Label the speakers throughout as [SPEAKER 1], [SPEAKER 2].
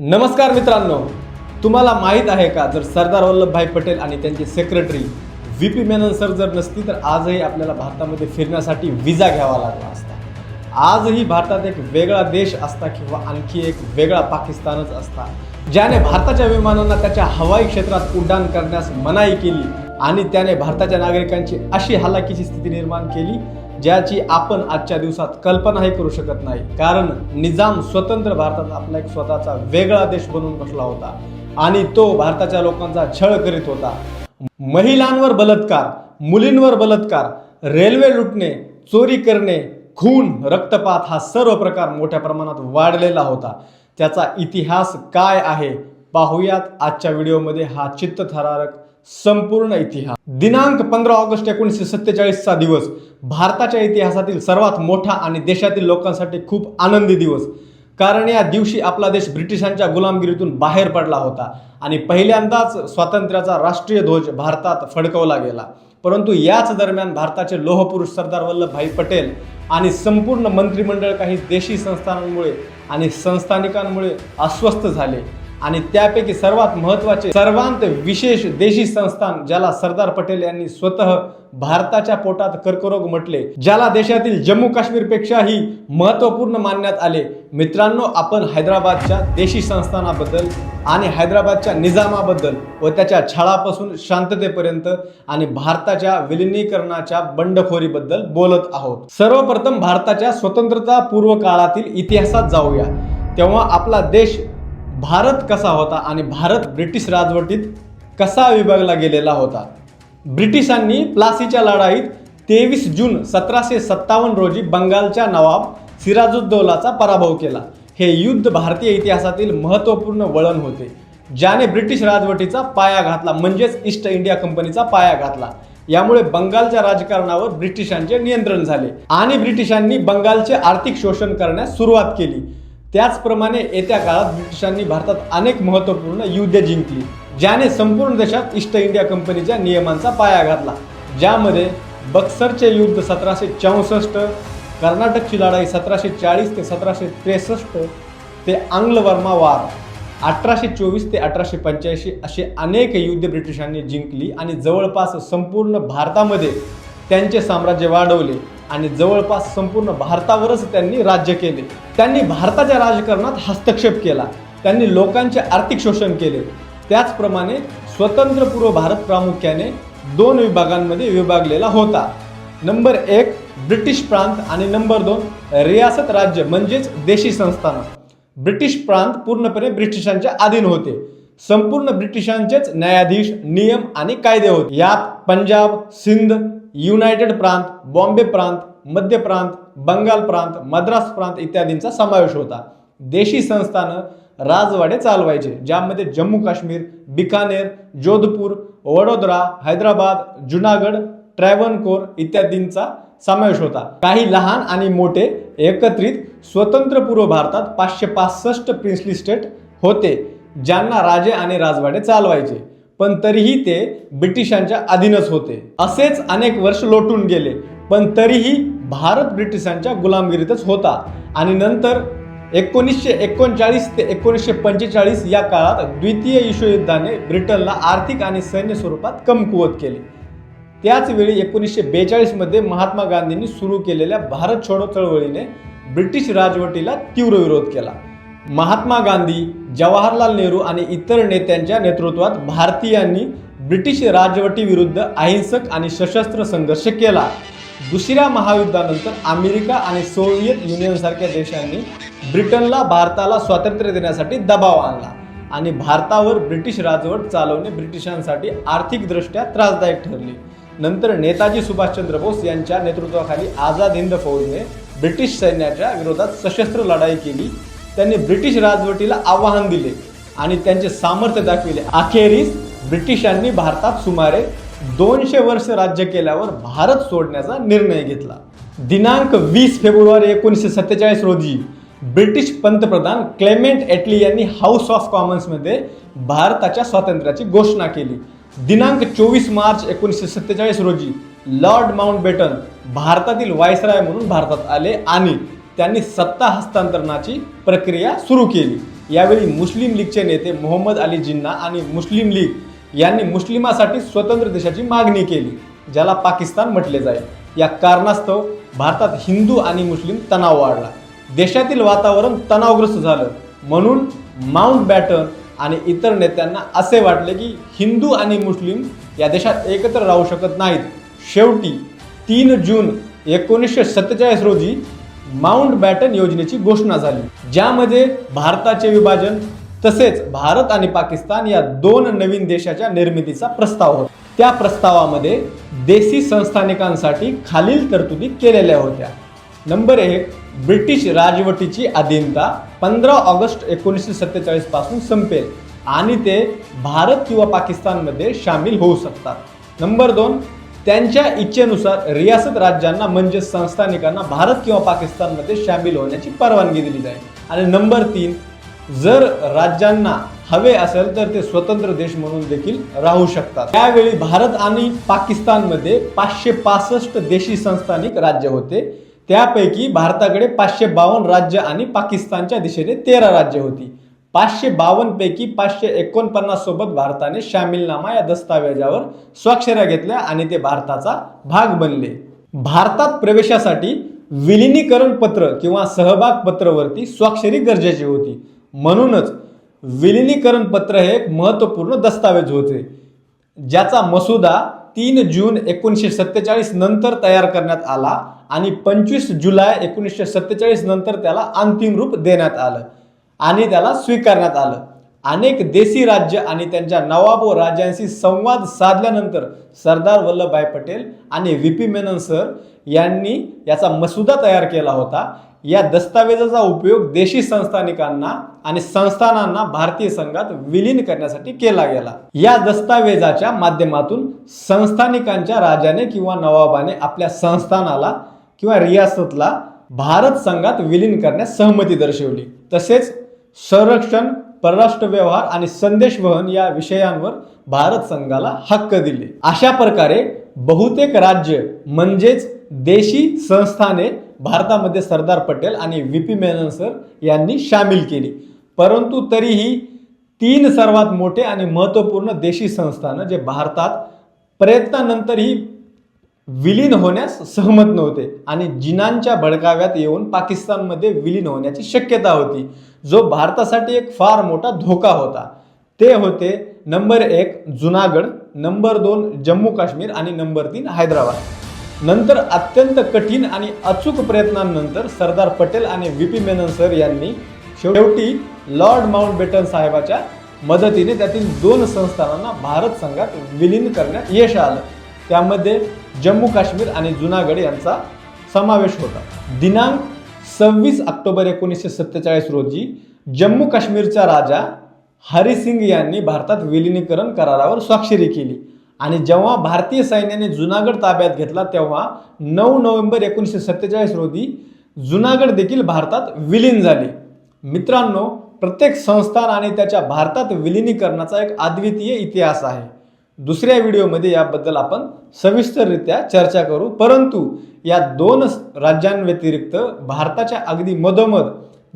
[SPEAKER 1] नमस्कार मित्रांनो. तुम्हाला माहीत आहे का जर सरदार वल्लभभाई पटेल आणि त्यांचे secretary V P Menon sir जर नसती तर आजही आपल्याला भारतामध्ये फिरण्यासाठी विजा घ्यावा लागला असता. आजही भारतात एक वेगळा देश असता किंवा आणखी एक वेगळा पाकिस्तानच असता ज्याने भारताच्या विमानांना त्याच्या हवाई क्षेत्रात उड्डाण करण्यास मनाई केली आणि त्याने भारताच्या नागरिकांची अशी हालाकीची स्थिती निर्माण केली ज्याची आपण आजच्या दिवसात कल्पनाही करू शकत नाही. कारण निजाम स्वतंत्र भारतात आपला एक स्वतःचा वेगळा देश बनवून बसला होता. आणि तो भारताच्या लोकांचा छळ करीत होता. महिलांवर बलात्कार मुलींवर बलात्कार रेल्वे लुटणे चोरी करणे खून रक्तपात हा सर्व प्रकार मोठ्या प्रमाणात वाढलेला होता. त्याचा इतिहास काय आहे? पाहूयात आजच्या व्हिडिओमध्ये हा चित्तथरारक संपूर्ण इतिहास. दिनांक पंधरा ऑगस्ट एकोणीसशे सत्तेचाळीसचा दिवस. भारताच्या इतिहासातील सर्वात मोठा आणि देशातील लोकांसाठी खूप आनंदी दिवस. कारण या दिवशी आपला देश ब्रिटिशांच्या गुलामगिरीतून बाहेर पडला होता आणि पहिल्यांदाच स्वातंत्र्याचा राष्ट्रीय ध्वज भारतात फडकवला गेला. परंतु याच दरम्यान भारताचे लोहपुरुष सरदार वल्लभभाई पटेल आणि संपूर्ण मंत्रिमंडळ काही देशी संस्थानांमुळे आणि संस्थानिकांमुळे अस्वस्थ झाले. आणि त्यापैकी सर्वात महत्त्वाचे सर्वांत विशेष देशी संस्थान ज्याला सरदार पटेल यांनी स्वतः भारताच्या पोटात कर्करोग म्हटले ज्याला देशातील जम्मू काश्मीरपेक्षाही महत्त्वपूर्ण मानण्यात आले. मित्रांनो आपण हैदराबादच्या देशी संस्थानाबद्दल आणि हैदराबादच्या निजामाबद्दल व त्याच्या छळापासून शांततेपर्यंत आणि भारताच्या विलिनीकरणाच्या बंडखोरीबद्दल बोलत आहोत. सर्वप्रथम भारताच्या स्वतंत्रता पूर्व काळातील इतिहासात जाऊया. तेव्हा आपला देश भारत कसा होता आणि भारत ब्रिटिश राजवटीत कसा विभागला गेलेला होता? ब्रिटिशांनी प्लासीच्या लढाईत तेवीस जून सतराशे सत्तावन्न रोजी बंगालच्या नवाब सिराजुद्दौलाचा पराभव केला. हे युद्ध भारतीय इतिहासातील महत्त्वपूर्ण वळण होते ज्याने ब्रिटिश राजवटीचा पाया घातला म्हणजेच ईस्ट इंडिया कंपनीचा पाया घातला. यामुळे बंगालच्या राजकारणावर ब्रिटिशांचे नियंत्रण झाले आणि ब्रिटिशांनी बंगालचे आर्थिक शोषण करण्यास सुरुवात केली. त्याचप्रमाणे येत्या काळात ब्रिटिशांनी भारतात अनेक महत्त्वपूर्ण युद्धे जिंकली ज्याने संपूर्ण देशात ईस्ट इंडिया कंपनीच्या नियमांचा पाया घातला ज्यामध्ये बक्सरचे युद्ध सतराशे चौसष्ट कर्नाटकची लढाई सतराशे चाळीस ते सतराशे त्रेसष्ट ते आंग्लवर्मा वार अठराशे चोवीस ते अठराशे पंच्याऐंशी असे अनेक युद्ध ब्रिटिशांनी जिंकली आणि जवळपास संपूर्ण भारतामध्ये त्यांचे साम्राज्य वाढवले. आणि जवळपास संपूर्ण भारतावरच त्यांनी राज्य केले. त्यांनी भारताच्या राजकारणात हस्तक्षेप केला. त्यांनी लोकांचे आर्थिक शोषण केले. त्याचप्रमाणे स्वतंत्रपूर्व भारत प्रामुख्याने दोन विभागांमध्ये विभागलेला होता. नंबर एक ब्रिटिश प्रांत आणि नंबर दोन रियासत राज्य म्हणजेच देशी संस्थानं. ब्रिटिश प्रांत पूर्णपणे ब्रिटिशांच्या अधीन होते. संपूर्ण ब्रिटिशांचेच न्यायाधीश नियम आणि कायदे होते. यात पंजाब सिंध युनायटेड प्रांत बॉम्बे प्रांत मध्य प्रांत बंगाल प्रांत मद्रास प्रांत इत्यादींचा समावेश होता. देशी संस्थानं राजवाडे चालवायचे ज्यामध्ये जम्मू काश्मीर बिकानेर जोधपूर वडोदरा हैदराबाद जुनागड ट्रॅव्हनकोर इत्यादींचा समावेश होता. काही लहान आणि मोठे एकत्रित स्वतंत्र पूर्व भारतात पाचशे पासष्ट प्रिन्सली स्टेट होते ज्यांना राजे आणि राजवाडे चालवायचे. पण तरीही ते ब्रिटिशांच्या अधीनच होते. असेच अनेक वर्ष लोटून गेले पण तरीही भारत ब्रिटिशांच्या गुलामगिरीतच होता. आणि नंतर एकोणीसशे एकोणचाळीस ते एकोणीसशे पंचेचाळीस या काळात द्वितीय विश्वयुद्धाने ब्रिटनला आर्थिक आणि सैन्य स्वरूपात कमकुवत केले. त्याचवेळी एकोणीसशे बेचाळीसमध्ये महात्मा गांधींनी सुरू केलेल्या भारत छोडो चळवळीने ब्रिटिश राजवटीला तीव्र विरोध केला. महात्मा गांधी जवाहरलाल नेहरू आणि इतर नेत्यांच्या नेतृत्वात भारतीयांनी ब्रिटिश राजवटीविरुद्ध अहिंसक आणि सशस्त्र संघर्ष केला. दुसऱ्या महायुद्धानंतर अमेरिका आणि सोव्हिएत युनियनसारख्या देशांनी ब्रिटनला भारताला स्वातंत्र्य देण्यासाठी दबाव आणला आणि भारतावर ब्रिटिश राजवट चालवणे ब्रिटिशांसाठी आर्थिकदृष्ट्या त्रासदायक ठरले. नंतर नेताजी सुभाषचंद्र बोस यांच्या नेतृत्वाखाली आझाद हिंद फौजने ब्रिटिश सैन्याच्या विरोधात सशस्त्र लढाई केली. त्यांनी ब्रिटिश राजवटीला आव्हान दिले आणि त्यांचे सामर्थ्य दाखविले. अखेरीस ब्रिटिशांनी भारतात सुमारे दोनशे वर्ष राज्य केल्यावर भारत सोडण्याचा निर्णय घेतला. दिनांक वीस फेब्रुवारी एकोणीसशे सत्तेचाळीस रोजी ब्रिटिश पंतप्रधान क्लेमेंट एटली यांनी हाऊस ऑफ कॉमन्समध्ये भारताच्या स्वातंत्र्याची घोषणा केली. दिनांक चोवीस मार्च एकोणीसशे सत्तेचाळीस रोजी लॉर्ड माउंटबेटन भारतातील वायसराय म्हणून भारतात आले आणि त्यांनी सत्ता हस्तांतरणाची प्रक्रिया सुरू केली. यावेळी मुस्लिम लीगचे नेते मोहम्मद अली जिन्ना आणि मुस्लिम लीग यांनी मुस्लिमासाठी स्वतंत्र देशाची मागणी केली ज्याला पाकिस्तान म्हटले जाईल. या कारणास्तव भारतात हिंदू आणि मुस्लिम तणाव वाढला. देशातील वातावरण तणावग्रस्त झालं. म्हणून माउंट बॅटन आणि इतर नेत्यांना असे वाटले की हिंदू आणि मुस्लिम या देशात एकत्र राहू शकत नाहीत. शेवटी तीन जून एकोणीसशे सत्तेचाळीस रोजी माउंट बॅटन योजनेची घोषणा झाली ज्यामध्ये भारताचे विभाजन तसेच भारत आणि पाकिस्तान या दोन नवीन देशाच्या निर्मितीचा प्रस्ताव होता. त्या प्रस्तावामध्ये देशी संस्थानिकांसाठी खालील तरतुदी केलेल्या होत्या. नंबर एक ब्रिटिश राजवटीची अधीनता पंधरा ऑगस्ट एकोणीसशे सत्तेचाळीसपासून संपेल आणि ते भारत किंवा पाकिस्तानमध्ये सामील होऊ शकतात. नंबर दोन त्यांच्या इच्छेनुसार रियासत राज्यांना म्हणजे संस्थानिकांना भारत किंवा पाकिस्तानमध्ये सामील होण्याची परवानगी दिली जाईल. आणि नंबर तीन जर राज्यांना हवे असेल तर ते स्वतंत्र देश म्हणून देखील राहू शकतात. त्यावेळी भारत आणि पाकिस्तानमध्ये पाचशे पासष्ट देशी संस्थानिक राज्य होते. त्यापैकी भारताकडे पाचशे बावन्न राज्य आणि पाकिस्तानच्या दिशेने तेरा राज्य होती. पाचशे बावन्न पैकी पाचशे एकोणपन्नास सोबत भारताने शामिलनामा या दस्तावेजावर स्वाक्षऱ्या घेतल्या आणि ते भारताचा भाग बनले. भारतात प्रवेशासाठी विलिनीकरण पत्र किंवा सहभाग पत्रवरती स्वाक्षरी गरजेची होती. म्हणूनच विलिनीकरण पत्र हे एक महत्त्वपूर्ण दस्तावेज होते ज्याचा मसुदा तीन जून एकोणीसशे सत्तेचाळीस नंतर तयार करण्यात आला आणि पंचवीस जुलै एकोणीसशे सत्तेचाळीस नंतर त्याला अंतिम रूप देण्यात आलं. आणि त्याला स्वीकारण्यात आलं. अनेक देशी राज्य आणि त्यांच्या नवाब व राजांशी संवाद साधल्यानंतर सरदार वल्लभभाई पटेल आणि व्ही पी मेनन सर यांनी याचा मसुदा तयार केला होता. या दस्तावेजाचा उपयोग देशी संस्थानिकांना आणि संस्थानांना भारतीय संघात विलीन करण्यासाठी केला गेला. या दस्तावेजाच्या माध्यमातून संस्थानिकांच्या राजाने किंवा नवाबाने आपल्या संस्थानाला किंवा रियासतला भारत संघात विलीन करण्यास सहमती दर्शवली. तसेच संरक्षण परराष्ट्र व्यवहार आणि संदेशवहन या विषयांवर भारत संघाला हक्क दिले. अशा प्रकारे बहुतेक राज्य म्हणजेच देशी संस्थाने भारतामध्ये सरदार पटेल आणि व्ही. पी. मेनन सर यांनी सामील केली. परंतु तरीही तीन सर्वात मोठे आणि महत्त्वपूर्ण देशी संस्थानं जे भारतात प्रयत्नानंतरही विलीन होण्यास सहमत नव्हते. आणि जिनांच्या भडकाव्यात येऊन पाकिस्तानमध्ये विलीन होण्याची शक्यता होती जो भारतासाठी एक फार मोठा धोका होता. ते होते नंबर एक जुनागड नंबर दोन जम्मू काश्मीर आणि नंबर तीन हैदराबाद. नंतर अत्यंत कठीण आणि अचूक प्रयत्नांनंतर सरदार पटेल आणि व्ही पी मेनन सर यांनी शेवटी लॉर्ड माउंट बेटन साहेबाच्या मदतीने त्यातील दोन संस्थानांना भारत संघात विलीन करण्यात यश आलं. त्यामध्ये जम्मू काश्मीर आणि जुनागड यांचा समावेश होता. दिनांक सव्वीस ऑक्टोबर एकोणीसशे सत्तेचाळीस रोजी जम्मू काश्मीरचा राजा हरिसिंग यांनी भारतात विलिनीकरण करारावर स्वाक्षरी केली. आणि जेव्हा भारतीय सैन्याने जुनागड ताब्यात घेतला तेव्हा नऊ नोव्हेंबर एकोणीसशे सत्तेचाळीस रोजी जुनागड देखील भारतात विलीन झाले. मित्रांनो प्रत्येक संस्थान आणि त्याच्या भारतात विलिनीकरणाचा एक अद्वितीय इतिहास आहे. दुसऱ्या व्हिडिओमध्ये याबद्दल आपण सविस्तररित्या चर्चा करू. परंतु या दोन राज्यांव्यतिरिक्त भारताच्या अगदी मधोमध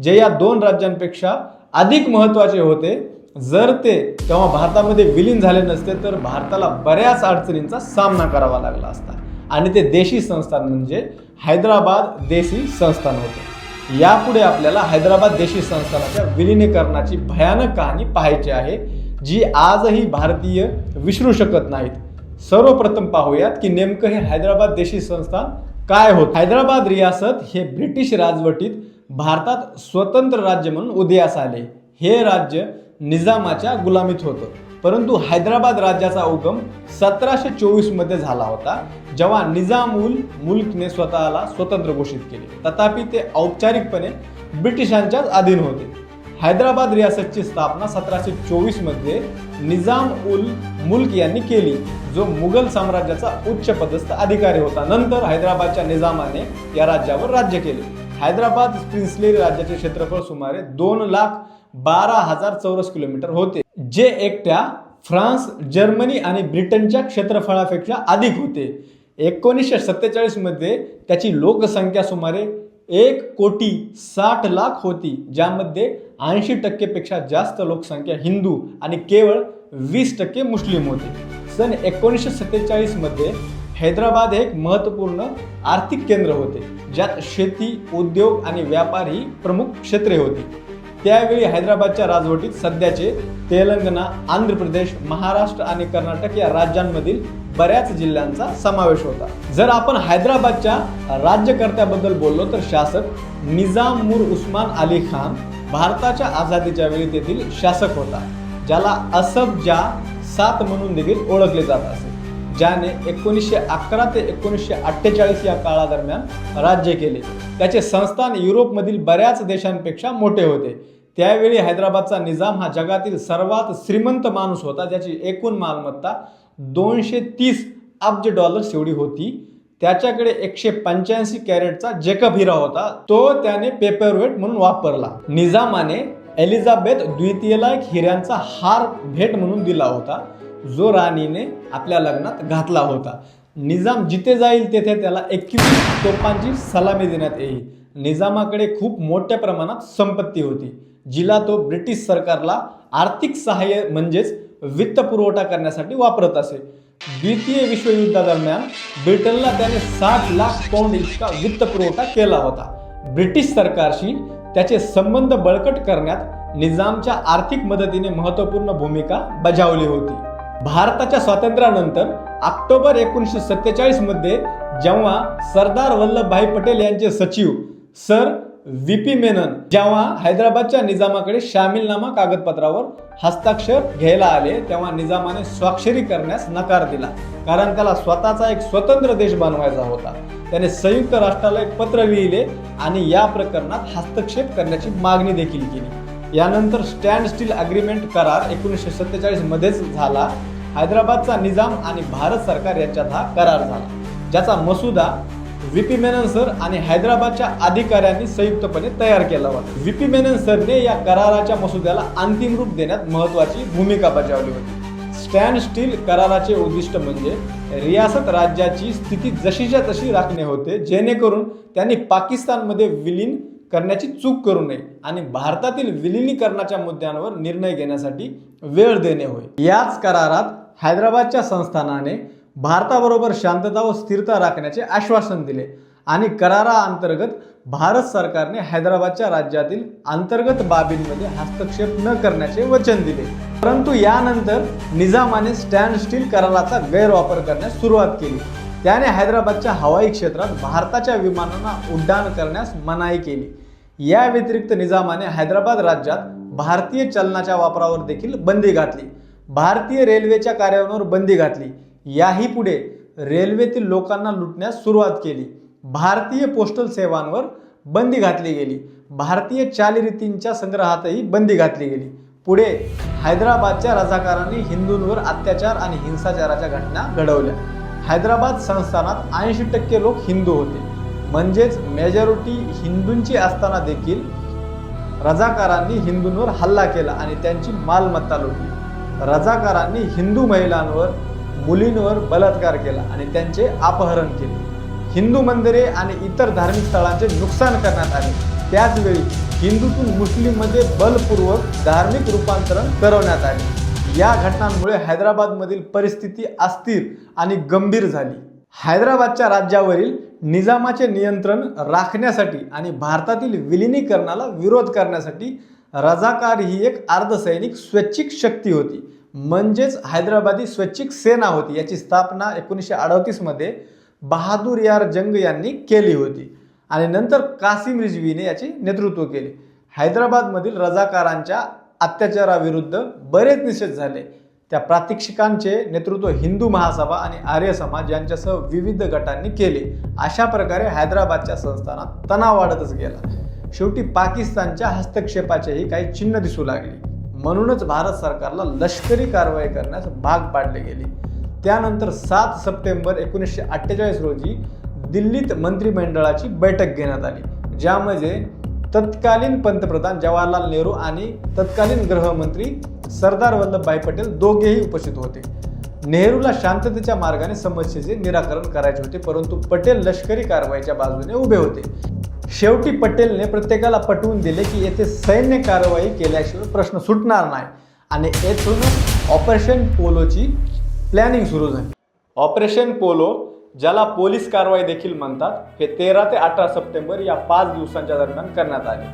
[SPEAKER 1] जे या दोन राज्यांपेक्षा अधिक महत्त्वाचे होते जर ते तेव्हा भारतामध्ये विलीन झाले नसते तर भारताला बऱ्याच अडचणींचा सामना करावा लागला असता. आणि ते देशी संस्थान म्हणजे हैदराबाद देशी संस्थान होते. यापुढे आपल्याला हैदराबाद देशी संस्थानाच्या विलीनीकरणाची भयानक कहाणी पाहायची आहे. जी आजही भारतीय विसरू शकत नाहीत. सर्वप्रथम पाहूयात की नेमकं हे हैदराबाद देशी संस्थान काय होत? हैदराबाद रियासत हे ब्रिटिश राजवटीत भारतात स्वतंत्र राज्य म्हणून उदयास आले. हे राज्य निजामाच्या गुलामीत होतं. परंतु हैदराबाद राज्याचा उगम सतराशे चोवीसमध्ये झाला होता जेव्हा निजाम उल मुल्कने स्वतःला स्वतंत्र घोषित केले. तथापि ते औपचारिकपणे ब्रिटिशांच्याच अधीन होते. हैदराबाद रियासतची स्थापना सतराशे चोवीसमध्ये निजाम उल मुल्क यांनी केली जो मुघल साम्राज्याचा उच्च पदस्थ अधिकारी होता. नंतर हैदराबादच्या निजामाने या राज्यावर राज्य केले. हैदराबाद प्रिन्सली राज्याचे क्षेत्रफळ सुमारे दोन लाख बारा हजार चौरस किलोमीटर होते जे एकट्या फ्रान्स जर्मनी आणि ब्रिटनच्या क्षेत्रफळापेक्षा अधिक होते. एकोणीसशे सत्तेचाळीसमध्ये त्याची लोकसंख्या सुमारे एक कोटी साठ लाख होती ज्यामध्ये ऐंशी टक्केपेक्षा जास्त लोकसंख्या हिंदू आणि केवळ वीस टक्के मुस्लिम होते. सन एकोणीसशे सत्तेचाळीसमध्ये हैदराबाद हे एक महत्त्वपूर्ण आर्थिक केंद्र होते ज्यात शेती उद्योग आणि व्यापार ही प्रमुख क्षेत्रे होती. त्यावेळी हैदराबादच्या राजवटीत सध्याचे तेलंगणा आंध्र प्रदेश महाराष्ट्र आणि कर्नाटक या राज्यांमधील बऱ्याच जिल्ह्यांचा समावेश होता. जर आपण हैदराबादच्या राज्यकर्त्याबद्दल बोललो तर शासक निजाम उस्मान अली खान भारताच्या आझादीच्या वेळी तेथील शासक होता ज्याला असफ जा सात म्हणून देखील ओळखले जात असे ज्याने एकोणीसशे अकरा ते एकोणीसशे अठ्ठेचाळीस या काळादरम्यान राज्य केले. त्याचे संस्थान युरोपमधील बऱ्याच देशांपेक्षा मोठे होते. त्यावेळी हैदराबादचा निजाम हा जगातील सर्वात श्रीमंत माणूस होता ज्याची एकूण मालमत्ता दोनशे तीस अब्ज डॉलर्स एवढी होती. त्याच्याकडे एकशे पंच्याऐंशी कॅरेटचा जेकब हिरा होता. तो त्याने पेपरवेट म्हणून वापरला. निजामाने एलिझाबेथ द्वितीयला एक हिऱ्यांचा हार भेट म्हणून दिला होता. जो राणीने आपल्या लग्नात घातला होता. निजाम जिथे जाईल तेथे त्याला एकवीस तोफांची सलामी देण्यात येईल. निजामाकडे खूप मोठ्या प्रमाणात संपत्ती होती. जिला तो ब्रिटिश सरकारला आर्थिक सहाय्य म्हणजेच वित्त पुरवठा करण्यासाठी वापरत असे. द्वितीय विश्वयुद्धादरम्यान ब्रिटनला त्याने साठ लाख पौंड इतका वित्त पुरवठा केला होता. ब्रिटिश सरकारशी त्याचे संबंध बळकट करण्यात निजामच्या आर्थिक मदतीने महत्त्वपूर्ण भूमिका बजावली होती. भारताच्या स्वातंत्र्यानंतर ऑक्टोबर एकोणीसशे सत्तेचाळीसमध्ये जेव्हा सरदार वल्लभभाई पटेल यांचे सचिव सर व्ही पी मेनन जेव्हा हैदराबादच्या निजामाकडे शामिलनामा कागदपत्रावर हस्ताक्षर घ्यायला आले तेव्हा निजामाने स्वाक्षरी करण्यास नकार दिला. कारण त्याला स्वतःचा एक स्वतंत्र देश बनवायचा होता. त्याने संयुक्त राष्ट्राला एक पत्र लिहिले आणि या प्रकरणात हस्तक्षेप करण्याची मागणी देखील केली. यानंतर स्टँड स्टील अग्रीमेंट करार एकोणीसशे सत्तेचाळीसमध्येच झाला. हैदराबादचा निजाम आणि भारत सरकार यांच्यात हा करार झाला. ज्याचा मसुदा व्ही पी मेनन सर आणि हैदराबादच्या अधिकाऱ्यांनी संयुक्तपणे तयार केला होता. व्ही पी मेनन सरने या कराराच्या मसुद्याला अंतिम रूप देण्यात महत्वाची भूमिका बजावली होती. स्टँड स्टील कराराचे उद्दिष्ट म्हणजे रियासत राज्याची स्थिती जशीच्या तशी राखणे होते जेणेकरून त्यांनी पाकिस्तानमध्ये विलीन करण्याची चूक करू नये आणि भारतातील विलिनीकरणाच्या मुद्द्यांवर निर्णय घेण्यासाठी वेळ देणे होय. याच करारात हैदराबादच्या संस्थानाने भारताबरोबर शांतता व स्थिरता राखण्याचे आश्वासन दिले. आणि कराराअंतर्गत भारत सरकारने हैदराबादच्या राज्यातील अंतर्गत बाबींमध्ये हस्तक्षेप न करण्याचे वचन दिले. परंतु यानंतर निजामाने स्टँड स्टील कराराचा गैरवापर करण्यास सुरुवात केली. त्याने हैदराबादच्या हवाई क्षेत्रात भारताच्या विमानांना उड्डाण करण्यास मनाई केली. या व्यतिरिक्त निजामाने हैदराबाद राज्यात भारतीय चलनाच्या वापरावर देखील बंदी घातली. भारतीय रेल्वेच्या कार्यावर बंदी घातली. याही पुढे रेल्वेतील लोकांना लुटण्यास सुरुवात केली. भारतीय पोस्टल सेवांवर बंदी घातली गेली. भारतीय चालीरीतींच्या संग्रहातही बंदी घातली गेली. पुढे हैदराबादच्या रजाकारांनी हिंदूंवर अत्याचार आणि हिंसाचाराच्या घटना घडवल्या. हैदराबाद संस्थानात ऐंशी टक्के लोक हिंदू होते. म्हणजेच मेजॉरिटी हिंदूंची असताना देखील रजाकारांनी हिंदूंवर हल्ला केला आणि त्यांची मालमत्ता लुटली. रजाकारांनी हिंदू महिलांवर मुलींवर बलात्कार केला आणि त्यांचे अपहरण केले. हिंदू मंदिरे आणि इतर धार्मिक स्थळांचे नुकसान करण्यात आले. त्याचवेळी हिंदूतून मुस्लिममध्ये बलपूर्वक धार्मिक रूपांतरण करवण्यात आले. या घटनांमुळे हैदराबादमधील परिस्थिती अस्थिर आणि गंभीर झाली. हैदराबादच्या राज्यावरील निजामाचे नियंत्रण राखण्यासाठी आणि भारतातील विलिनीकरणाला विरोध करण्यासाठी रजाकार ही एक अर्धसैनिक स्वैच्छिक शक्ती होती. म्हणजेच हैदराबादी स्वैच्छिक सेना होती. याची स्थापना एकोणीसशे अडतीसमध्ये बहादूर यार जंग यांनी केली होती. आणि नंतर कासिम रिजवीने याचे नेतृत्व केले. हैदराबादमधील रजाकारांच्या अत्याचाराविरुद्ध बरेच निषेध झाले. त्या प्रात्यक्षिकांचे नेतृत्व हिंदू महासभा आणि आर्य समाज यांच्यासह विविध गटांनी केले. अशा प्रकारे हैदराबादच्या संस्थानात तणाव वाढतच गेला. शेवटी पाकिस्तानच्या हस्तक्षेपाचेही काही चिन्ह दिसू लागली. म्हणूनच भारत सरकारला लष्करी कारवाई करण्यास भाग पाडले गेले. त्यानंतर सात सप्टेंबर एकोणीसशे अठ्ठेचाळीस रोजी दिल्लीत मंत्रिमंडळाची बैठक घेण्यात आली ज्यामध्ये तत्कालीन पंतप्रधान जवाहरलाल नेहरू आणि तत्कालीन गृहमंत्री सरदार वल्लभभाई पटेल दोघेही उपस्थित होते. नेहरूला शांततेच्या मार्गाने समस्येचे निराकरण करायचे होते परंतु पटेल लष्करी कारवाईच्या बाजूने उभे होते. शेवटी पटेलने प्रत्येकाला पटवून दिले की येथे सैन्य कारवाई केल्याशिवाय प्रश्न सुटणार नाही. आणि येथूनच ऑपरेशन पोलोची प्लॅनिंग सुरू झाली. ऑपरेशन पोलो ज्याला पोलीस कारवाई देखील म्हणतात हे तेरा ते अठरा सप्टेंबर या पाच दिवसांच्या दरम्यान करण्यात आली.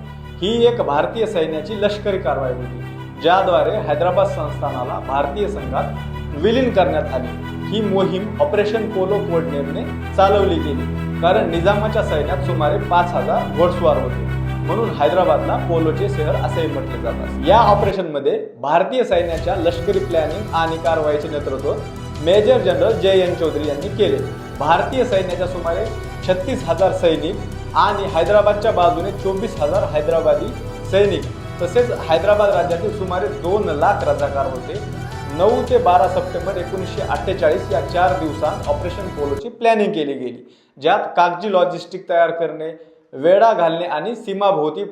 [SPEAKER 1] ही एक भारतीय सैन्याची लष्करी कारवाई होती ज्याद्वारे हैदराबाद संस्थानाला भारतीय संघात विलीन करण्यात आले. ही मोहीम ऑपरेशन पोलो कोडनेमने चालवली गेली. कारण निजामाच्या सैन्यात सुमारे पाच हजार घोडस्वार होते. म्हणून हैदराबादला पोलोचे शहर असेही म्हटले जातात. या ऑपरेशनमध्ये भारतीय सैन्याच्या लष्करी प्लॅनिंग आणि कारवाईचे नेतृत्व major general J N Chaudhuri यांनी केले. भारतीय सैन्याच्या सुमारे छत्तीस हजार सैनिक आणि हैदराबादच्या बाजूने चोवीस हजार हैदराबादी सैनिक तसेच हैदराबाद राज्यातील सुमारे दोन लाख रजाकार होते. नऊ ते बारा सप्टेंबर एकोणीसशे अठ्ठेचाळीस या चार दिवसांत ऑपरेशन पोलोची प्लॅनिंग केली गेली. ज्यात कागजी लॉजिस्टिक तयार करणे वेढा घालणे आणि सीमाभोवती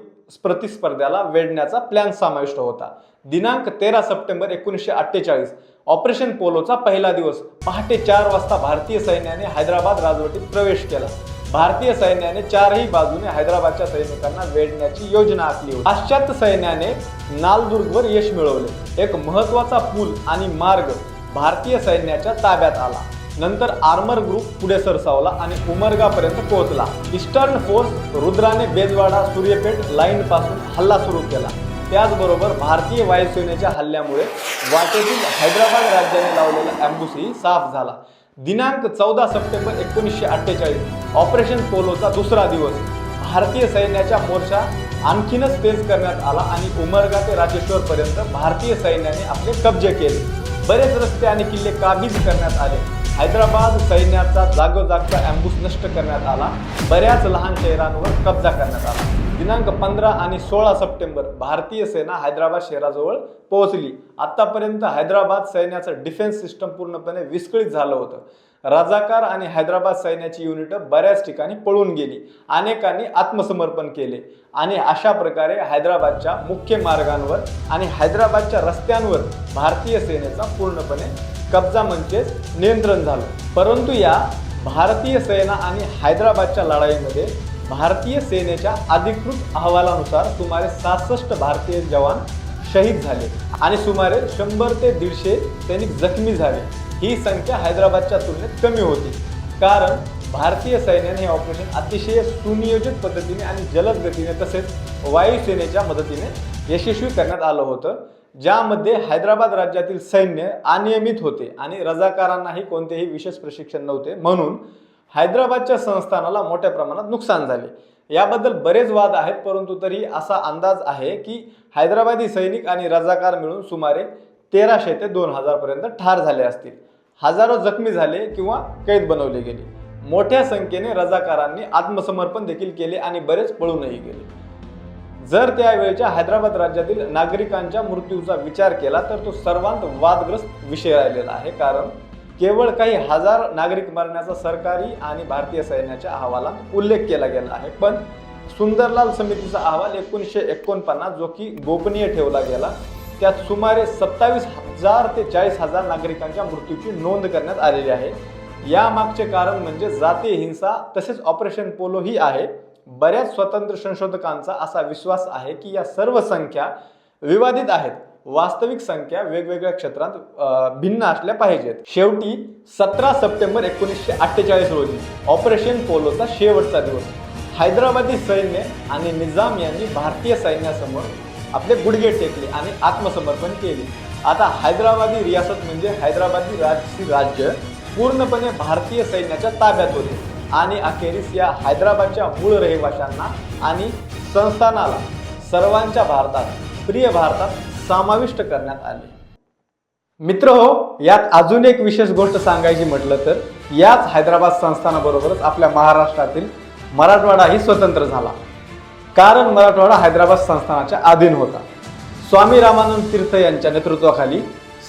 [SPEAKER 1] प्रतिस्पर्ध्याला वेढण्याचा प्लॅन समाविष्ट होता. दिनांक तेरा सप्टेंबर एकोणीसशे अठ्ठेचाळीस ऑपरेशन पोलोचा पहिला दिवस पहाटे चार वाजता भारतीय सैन्याने हैदराबाद राजवटीत प्रवेश केला. भारतीय सैन्याने चारही बाजूने हैदराबादच्या सैनिकांना वेढण्याची योजना आखली होती. पाश्चात्य सैन्याने नालदुर्गवर यश मिळवले. एक महत्त्वाचा पूल आणि मार्ग भारतीय सैन्याच्या ताब्यात आला. नंतर आर्मर ग्रुप पुढे सरसावला आणि उमरगापर्यंत पोहोचला. ईस्टर्न फोर्स रुद्राने बेजवाडा सूर्यपेठ लाईन पासून हल्ला सुरू केला. त्याचबरोबर भारतीय वायुसेनेच्या हल्ल्यामुळे वाटेतील हैदराबाद राज्याने लावलेला अँबुसही साफ झाला. दिनांक चौदा सप्टेंबर एकोणीसशे अठ्ठेचाळीस ऑपरेशन पोलोचा दुसरा दिवस. भारतीय सैन्याच्या मोर्चा आणखीनच तेज करण्यात आला आणि उमरगा ते राजेश्वरपर्यंत भारतीय सैन्याने आपले कब्जे केले. बरेच रस्ते आणि किल्ले काबीज करण्यात आले. हैदराबाद सैन्याचा जागोजागचा अँबूस नष्ट करण्यात आला. बऱ्याच लहान शहरांवर कब्जा करण्यात आला. दिनांक पंधरा आणि सोळा सप्टेंबर भारतीय सेना हैदराबाद शहराजवळ पोहोचली. आतापर्यंत हैदराबाद सैन्याचं डिफेन्स सिस्टम पूर्णपणे विस्कळीत झालं होतं. रजाकार आणि हैदराबाद सैन्याची युनिट बऱ्याच ठिकाणी पळून गेली. अनेकांनी आत्मसमर्पण केले. आणि अशा प्रकारे हैदराबादच्या मुख्य मार्गांवर आणि हैदराबादच्या रस्त्यांवर भारतीय सेनेचा पूर्णपणे कब्जा म्हणजेच नियंत्रण झालं. परंतु या भारतीय सेना आणि हैदराबादच्या लढाईमध्ये भारतीय सेनेच्या अधिकृत अहवालानुसार सुमारे सहासष्ट भारतीय जवान शहीद झाले. आणि सुमारे शंभर ते दीडशे सैनिक जखमी झाले. ही संख्या हैदराबादच्या तुलनेत कमी होती. कारण भारतीय सैन्याने हे ऑपरेशन अतिशय सुनियोजित पद्धतीने आणि जलद गतीने तसेच वायुसेनेच्या मदतीने यशस्वी करण्यात आलं होतं ज्यामध्ये हैदराबाद राज्यातील सैन्य अनियमित होते आणि रजाकारांनाही कोणतेही विशेष प्रशिक्षण नव्हते. म्हणून हैदराबादच्या संस्थानाला मोठ्या प्रमाणात नुकसान झाले. याबद्दल बरेच वाद आहेत परंतु तरी असा अंदाज आहे की हैदराबादी सैनिक आणि रजाकार मिळून सुमारे तेराशे ते दोन हजारपर्यंत ठार झाले असतील. हजारो जखमी झाले किंवा कैद बनवले गेले. मोठ्या संख्येने रजाकारांनी आत्मसमर्पण देखील केले आणि बरेच पळूनही गेले. जर त्यावेळच्या हैदराबाद राज्यातील नागरिकांच्या मृत्यूचा विचार केला तर तो सर्वांत वादग्रस्त विषय राहिलेला आहे. कारण केवळ काही हजार नागरिक मरण्याचा सरकारी आणि भारतीय सैन्याच्या अहवालात उल्लेख केला गेला आहे. पण सुंदरलाल समितीचा अहवाल एकोणीसशे एकोणपन्नास जो की गोपनीय ठेवला गेला त्यात सुमारे सत्तावीस हजार ते चाळीस हजार नागरिकांच्या मृत्यूची नोंद करण्यात आलेली आहे. यामागचे कारण म्हणजे जातीय हिंसा तसेच ऑपरेशन पोलो ही आहे. बऱ्याच स्वतंत्र संशोधकांचा असा विश्वास आहे की या सर्व संख्या विवादित आहेत. वास्तविक संख्या वेगवेगळ्या क्षेत्रात भिन्न असल्या पाहिजेत. शेवटी सतरा सप्टेंबर एकोणीसशे अठ्ठेचाळीस रोजी ऑपरेशन पोलोचा शेवटचा दिवस. हैदराबादी सैन्य आणि निजाम यांनी भारतीय सैन्यासमोर आपले गुडघे टेकले आणि आत्मसमर्पण केले. आता हैदराबादी रियासत म्हणजे हैदराबादी राजसी राज्य पूर्णपणे भारतीय सैन्याच्या ताब्यात होते. आणि अखेरीस या हैदराबादच्या मूळ रहिवाशांना आणि संस्थानाला सर्वांच्या भारतात प्रिय भारतात समाविष्ट करण्यात आले. मित्र हो यात अजून एक विशेष गोष्ट सांगायची म्हटलं तर याच हैदराबाद संस्थानाबरोबरच आपल्या महाराष्ट्रातील मराठवाडाही स्वतंत्र झाला. कारण मराठवाडा हैदराबाद संस्थानाच्या अधीन होता. स्वामी रामानंद तीर्थ यांच्या नेतृत्वाखाली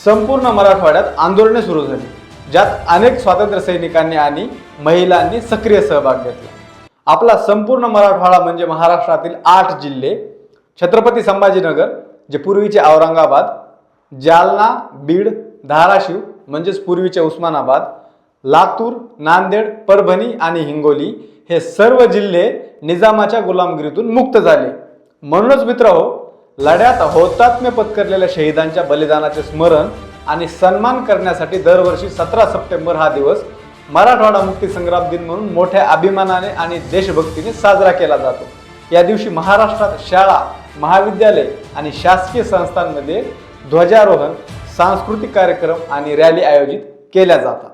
[SPEAKER 1] संपूर्ण मराठवाड्यात आंदोलने सुरू झाली ज्यात अनेक स्वातंत्र्य सैनिकांनी आणि महिलांनी सक्रिय सहभाग घेतला. आपला संपूर्ण मराठवाडा म्हणजे महाराष्ट्रातील आठ जिल्हे छत्रपती संभाजीनगर जे पूर्वीचे औरंगाबाद जालना बीड धाराशिव म्हणजेच पूर्वीचे उस्मानाबाद लातूर नांदेड परभणी आणि हिंगोली हे सर्व जिल्हे निजामाच्या गुलामगिरीतून मुक्त झाले. म्हणूनच मित्र हो, लढ्यात हौतात्म्य पत्करलेल्या शहीदांच्या बलिदानाचे स्मरण आणि सन्मान करण्यासाठी दरवर्षी सतरा सप्टेंबर हा दिवस मराठवाडा मुक्ती संग्राम दिन म्हणून मोठ्या अभिमानाने आणि देशभक्तीने साजरा केला जातो. या दिवशी महाराष्ट्रात शाळा महाविद्यालय आणि शासकीय संस्थांमध्ये ध्वजारोहण सांस्कृतिक कार्यक्रम आणि रॅली आयोजित केल्या जातात.